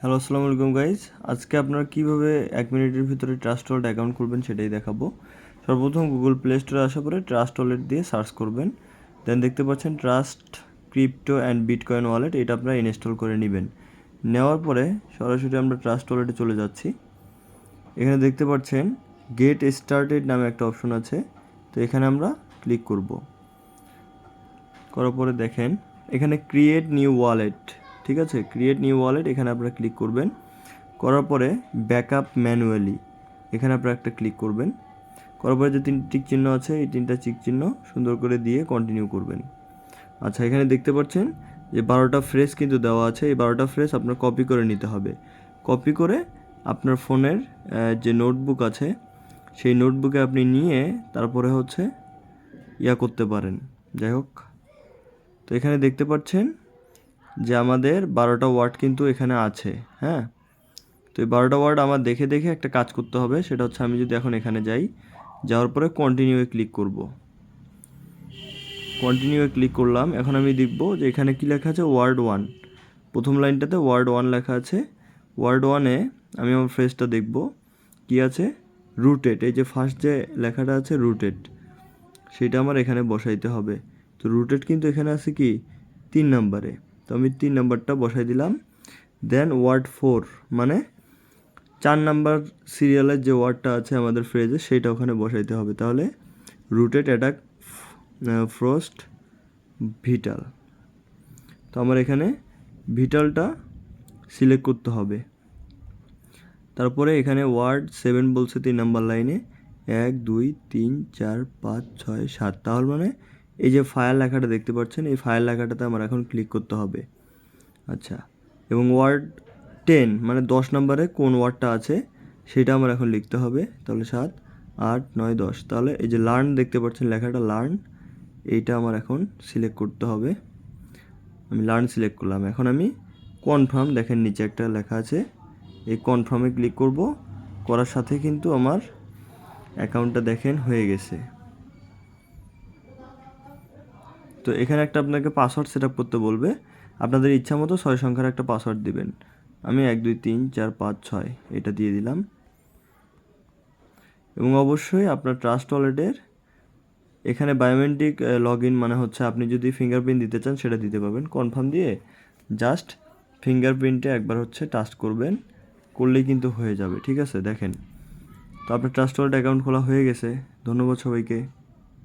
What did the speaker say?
Hello আসসালামু আলাইকুম guys আজকে আপনারা কীভাবে এক মিনিটের ভিতরে ট্রাস্ট ওয়ালেট অ্যাকাউন্ট করবেন সেটাই দেখাবো। সর্বপ্রথম গুগল প্লে স্টোরে আসার পরে ট্রাস্ট ওয়ালেট দিয়ে সার্চ করবেন। দেন দেখতে পাচ্ছেন trust crypto and bitcoin wallet এটা আপনারা ইনস্টল করে নেবেন। নেওয়ার পরে সরাসরি আমরা ট্রাস্ট ওয়ালেটে চলে যাচ্ছি। এখানে দেখতে পাচ্ছেন গেট স্টার্টেড নামে একটা অপশন আছে। তো এখানে আমরা ক্লিক করব। করার পরে দেখেন, এখানে ক্রিয়েট নিউ ওয়ালেট ঠিক আছে? ক্রিয়েট নিউ ওয়ালেট এখানে আপনারা ক্লিক করবেন। করার পরে ব্যাকআপ ম্যানুয়ালি এখানে আপনারা একটা ক্লিক করবেন। করার পরে যে তিনটি টিক চিহ্ন আছে, এই তিনটা চিক চিহ্ন সুন্দর করে দিয়ে কন্টিনিউ করবেন। আচ্ছা এখানে দেখতে পাচ্ছেন যে বারোটা ফ্রেস কিন্তু দেওয়া আছে। এই বারোটা ফ্রেস আপনার কপি করে নিতে হবে। কপি করে আপনার ফোনের যে নোটবুক আছে, সেই নোটবুকে আপনি নিয়ে তারপরে হচ্ছে ইয়া করতে পারেন। যাই হোক। তো এখানে দেখতে পাচ্ছেন যে আমাদের বারোটা ওয়ার্ড কিন্তু এখানে আছে হ্যাঁ? তো এই বারোটা ওয়ার্ড আমার দেখে দেখে একটা কাজ করতে হবে, সেটা হচ্ছে আমি যদি এখন এখানে যাই, যাওয়ার পরে কন্টিনিউয়ে ক্লিক করব। কন্টিনিউয়ে ক্লিক করলাম, এখন আমি দেখব যে এখানে কি লেখা আছে? Word one. প্রথম লাইনটাতে ওয়ার্ড ওয়ান লেখা আছে। ওয়ার্ড ওয়ানে আমি আমার ফ্রেজটা দেখব। কি আছে? রুটেড এই যে ফার্স্ট যে লেখাটা আছে রুটেড সেটা আমার এখানে বসাইতে হবে। তো রুটেড কিন্তু এখানে আছে কি? তিন নাম্বারে। তো আমি তিন নাম্বারটা বসাই দিলাম। দেন ওয়ার্ড ফোর মানে চার নাম্বার সিরিয়ালের যে ওয়ার্ডটা আছে আমাদের ফ্রেজে সেটা ওখানে বসাইতে হবে। তাহলে রুটেড অ্যাটাক ফ্রস্ট ভিটাল তো আমার এখানে ভিটালটা সিলেক্ট করতে হবে। তারপরে এখানে ওয়ার্ড সেভেন বলছে তিন নাম্বার লাইনে এক, দুই, তিন, চার, পাঁচ, ছয়, সাত। তাহলে মানে এই যে ফায়ার লেখাটা দেখতে পাচ্ছেন, এই ফায়ার লেখাটাতে আমার এখন ক্লিক করতে হবে। আচ্ছা এবং ওয়ার্ড টেন মানে দশ নম্বরে কোন ওয়ার্ডটা আছে, সেটা আমার এখন লিখতে হবে। তাহলে সাত, আট, নয়, দশ। তাহলে এই যে লার্ন দেখতে পাচ্ছেন, লেখাটা লার্ন এইটা আমার এখন সিলেক্ট করতে হবে। আমি লার্ন সিলেক্ট করলাম। এখন আমি কনফার্ম দেখেন নিচে একটা লেখা আছে, এই কনফার্মে ক্লিক করব। করার সাথে কিন্তু আমার অ্যাকাউন্টটা দেখেন হয়ে গেছে। তো এখানে একটা আপনাকে পাসওয়ার্ড সেট আপ করতে বলবে। আপনাদের ইচ্ছা মতো ছয় সংখ্যার একটা পাসওয়ার্ড দিবেন। আমি এক, দুই, তিন, চার, পাঁচ, ছয় এটা দিয়ে দিলাম। এবং অবশ্যই আপনার ট্রাস্ট ওয়ালেটের এখানে বায়োমেট্রিক লগ ইন মানে হচ্ছে আপনি যদি ফিঙ্গারপ্রিন্ট দিতে চান সেটা দিতে পারবেন। কনফার্ম দিয়ে জাস্ট ফিঙ্গারপ্রিন্টে একবার হচ্ছে টাচ করবেন। করলেই কিন্তু হয়ে যাবে, ঠিক আছে? দেখেন। তো আপনার ট্রাস্ট ওয়ালেট অ্যাকাউন্ট খোলা হয়ে গেছে। ধন্যবাদ সবাইকে।